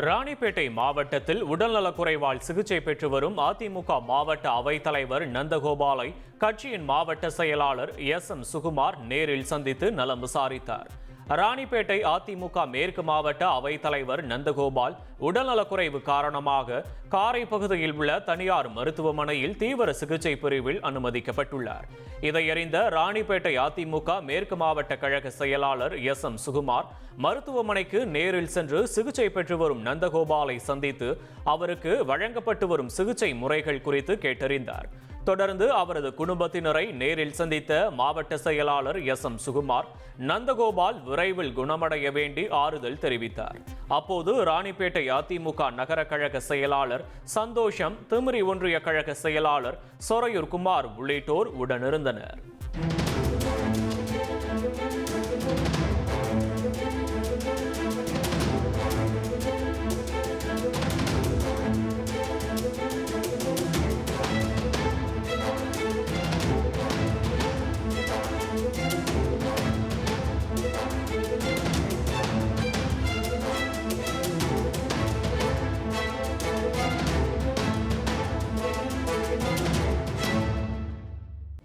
ராணிப்பேட்டை மாவட்டத்தில் உடல்நலக்குறைவால் சிகிச்சை பெற்று வரும் அதிமுக மாவட்ட அவைத்தலைவர் நந்தகோபாலை கட்சியின் மாவட்ட செயலாளர் எஸ் எம் சுகுமார் நேரில் சந்தித்து நலம் விசாரித்தார். ராணிப்பேட்டை அதிமுக மேற்கு மாவட்ட அவைத்தலைவர் நந்தகோபால் உடல்நலக்குறைவு காரணமாக காரை பகுதியில் உள்ள தனியார் மருத்துவமனையில் தீவிர சிகிச்சை பிரிவில் அனுமதிக்கப்பட்டுள்ளார். இதையறிந்த ராணிப்பேட்டை அதிமுக மேற்கு மாவட்ட கழக செயலாளர் எஸ் எம் சுகுமார் மருத்துவமனைக்கு நேரில் சென்று சிகிச்சை பெற்று வரும் நந்தகோபாலை சந்தித்து அவருக்கு வழங்கப்பட்டு வரும் சிகிச்சை முறைகள் குறித்து கேட்டறிந்தார். தொடர்ந்து அவரது குடும்பத்தினரை நேரில் சந்தித்த மாவட்ட செயலாளர் எஸ் எம் சுகுமார் நந்தகோபால் விரைவில் குணமடைய வேண்டி ஆறுதல் தெரிவித்தார். அப்போது ராணிப்பேட்டை அதிமுக நகர கழக செயலாளர் சந்தோஷம் திமிரி ஒன்றிய கழக செயலாளர் சொரையூர் குமார் உள்ளிட்டோர் உடனிருந்தனர்.